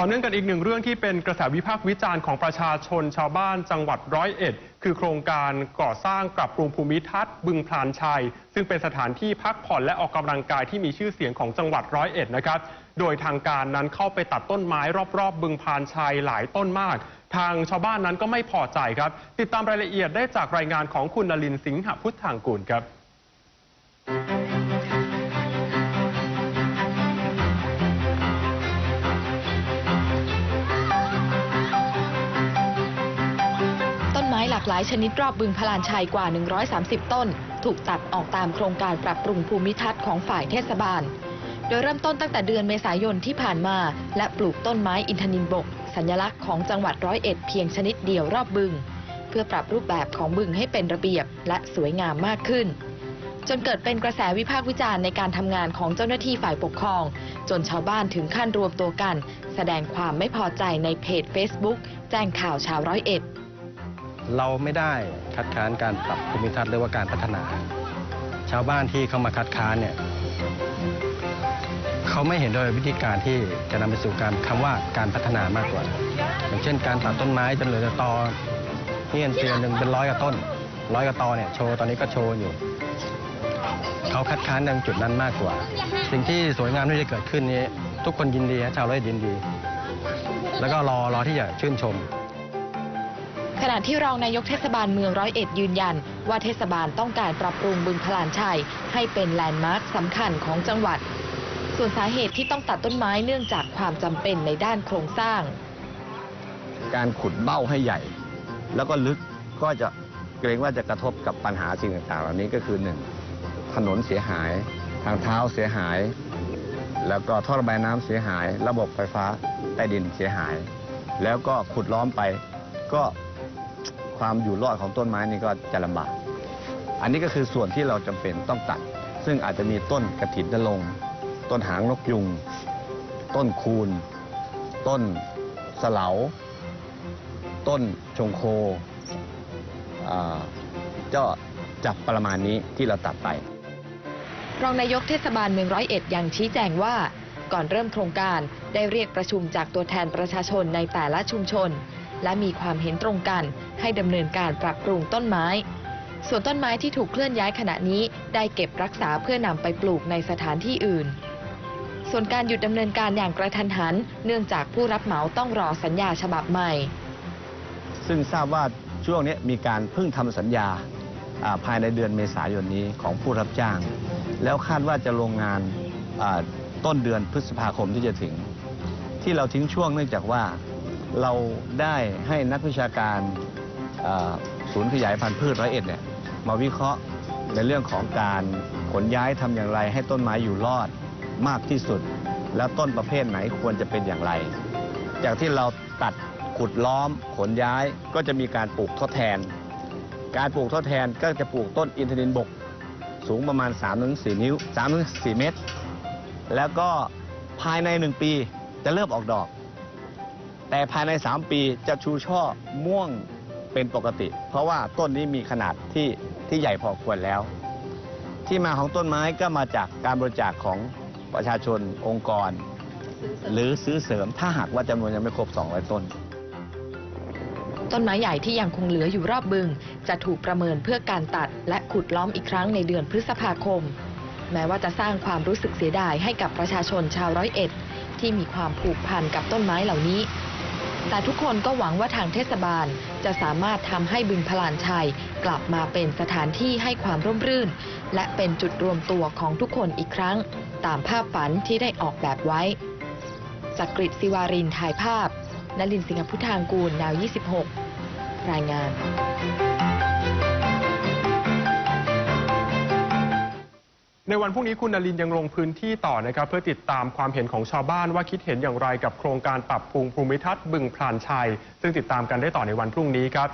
ต่อเนื่องกันอีกหนึ่งเรื่องที่เป็นกระแสวิพากษ์วิจารณ์ของประชาชนชาวบ้านจังหวัดร้อยเอ็ด คือโครงการก่อสร้างปรับปรุงภูมิทัศน์บึงพลานชัย ซึ่งเป็นสถานที่พักผ่อนและออกกำลังกายที่มีชื่อเสียงของจังหวัดร้อยเอ็ดนะครับ โดยทางการนั้นเข้าไปตัดต้นไม้รอบๆ บึงพลานชัยหลายต้นมาก ทางชาวบ้านนั้นก็ไม่พอใจครับ ติดตามรายละเอียดได้จากรายงานของคุณนลินสิงหพุทธทางกูลครับ ม้หลากหลายชนิดรอบบึงพลานชัยกว่า 130 ต้น ถูกตัดออกตามโครงการปรับปรุงภูมิทัศน์ของฝ่ายเทศบาล โดยเริ่มต้นตั้งแต่เดือนเมษายนที่ผ่านมา และปลูกต้นไม้อินทนินบก สัญลักษณ์ของจังหวัดร้อยเอ็ดเพียงชนิดเดียวรอบบึง เพื่อปรับรูปแบบของบึงให้เป็นระเบียบและสวยงามมากขึ้น จนเกิดเป็นกระแสวิพากษ์วิจารณ์ในการทำงานของเจ้าหน้าที่ฝ่ายปกครอง จนชาวบ้านถึงขั้นรวมตัวกัน แสดงความไม่พอใจในเพจ Facebook แจ้งข่าวชาวร้อยเอ็ด เราไม่ได้คัดค้านการปรับภูมิทัศน์หรือว่าการพัฒนา ชาวบ้านที่เข้ามาคัดค้านเนี่ยเขาไม่เห็นด้วยวิธีการที่จะนำไปสู่การคำว่าการพัฒนามากกว่า อย่างเช่น การตัดต้นไม้จนเหลือแต่ตอเงี้ยนเตียนหนึ่งเป็นร้อยกว่าต้นร้อยกว่าตอเนี่ยโชว์ตอนนี้ก็โชว์อยู่เขาคัดค้านในจุดนั้นมากกว่า สิ่งที่สวยงามที่จะเกิดขึ้นนี้ ทุกคนยินดีชาวไร่ยินดี แล้วก็รอรอที่จะชื่นชม ขณะที่รองนายกเทศบาลเมืองร้อยเอ็ดยืนยัน ว่าเทศบาลต้องการปรับปรุงบึงพลานชัย ให้เป็นแลนด์มาร์คสำคัญของจังหวัด ส่วนสาเหตุที่ต้องตัดต้นไม้เนื่องจากความจำเป็นในด้านโครงสร้าง การขุดเบ้าให้ใหญ่ แล้วก็ลึกก็จะเกรงว่าจะกระทบกับปัญหาสิ่งต่างๆ เหล่านี้ก็คือหนึ่งถนนเสียหาย ทางเท้าเสียหาย แล้วก็ท่อระบายน้ำเสียหาย ระบบไฟฟ้าใต้ดินเสียหาย แล้วก็ขุดล้อมไปก็ ความอยู่รอดของต้นไม้นี่ก็จะลำบาก อันนี้ก็คือส่วนที่เราจำเป็นต้องตัด ซึ่งอาจจะมีต้นกระถินนรงต้นหางนกยุง ต้นคูน ต้นสะเหลาต้นชงโคอ่าก็จับประมาณนี้ที่เราตัดไป รองนายกเทศบาลเมืองร้อยเอ็ดยังชี้แจงว่า ก่อนเริ่มโครงการได้เรียกประชุมจากตัวแทนประชาชนในแต่ละชุมชน และมีความเห็นตรงกัน ให้ดำเนินการปรับปรุงต้นไม้ ส่วนต้นไม้ที่ถูกเคลื่อนย้ายขณะนี้ได้เก็บรักษาเพื่อนำไปปลูกในสถานที่อื่น ส่วนการหยุดดำเนินการอย่างกระทันหัน เนื่องจากผู้รับเหมาต้องรอสัญญาฉบับใหม่ ซึ่งทราบว่าช่วงนี้มีการเพิ่งทำสัญญาภายในเดือนเมษายนนี้ของผู้รับจ้าง แล้วคาดว่าจะลงงานต้นเดือนพฤษภาคมที่จะถึง ที่เราทิ้งช่วงเนื่องจากว่า เราได้ให้นักวิชาการศูนย์ขยายพันธุ์พืชร้อยเอ็ดเนี่ยมาวิเคราะห์ในเรื่องของการขนย้ายทำอย่างไร ให้ต้นไม้อยู่รอดมากที่สุด แล้วต้นประเภทไหนควรจะเป็นอย่างไร จากที่เราตัดขุดล้อมขนย้ายก็จะมีการปลูกทดแทน การปลูกทดแทนก็จะปลูกต้นอินทนินบก สูงประมาณ 3-4 นิ้ว 3-4 เมตร แล้วก็ภายใน 1 ปีจะเริ่มออกดอก แต่ภายใน 3 ปีจะชูช่อม่วงเป็นปกติ เพราะว่าต้นนี้มีขนาดที่ที่ใหญ่พอควรแล้ว ที่มาของต้นไม้ก็มาจากการบริจาคของประชาชนองค์กร หรือซื้อเสริมถ้าหากว่าจำนวนยังไม่ครบ 200 ต้น ต้นไม้ใหญ่ที่ยังคงเหลืออยู่รอบบึง จะถูกประเมินเพื่อการตัดและขุดล้อมอีกครั้งในเดือนพฤษภาคม แม้ว่าจะสร้างความรู้สึกเสียดายให้กับประชาชนชาวร้อยเอ็ด ที่มีความผูกพันกับต้นไม้เหล่านี้ แต่ทุกคนก็หวังว่าทางเทศบาล จะสามารถทำให้บึงพลานชัย กลับมาเป็นสถานที่ให้ความร่มรื่น และเป็นจุดรวมตัวของทุกคนอีกครั้ง ตามภาพฝันที่ได้ออกแบบไว้จักริดศิวารินถ่ายภาพนลินสิงห์พุทธางกูลดาว 26 รายงาน ในวันพรุ่งนี้คุณนลินยังลงพื้นที่ต่อนะครับ เพื่อติดตามความเห็นของชาวบ้านว่าคิดเห็นอย่างไรกับโครงการปรับปรุงภูมิทัศน์บึงพลานชัย ซึ่งติดตามกันได้ต่อในวันพรุ่งนี้ครับ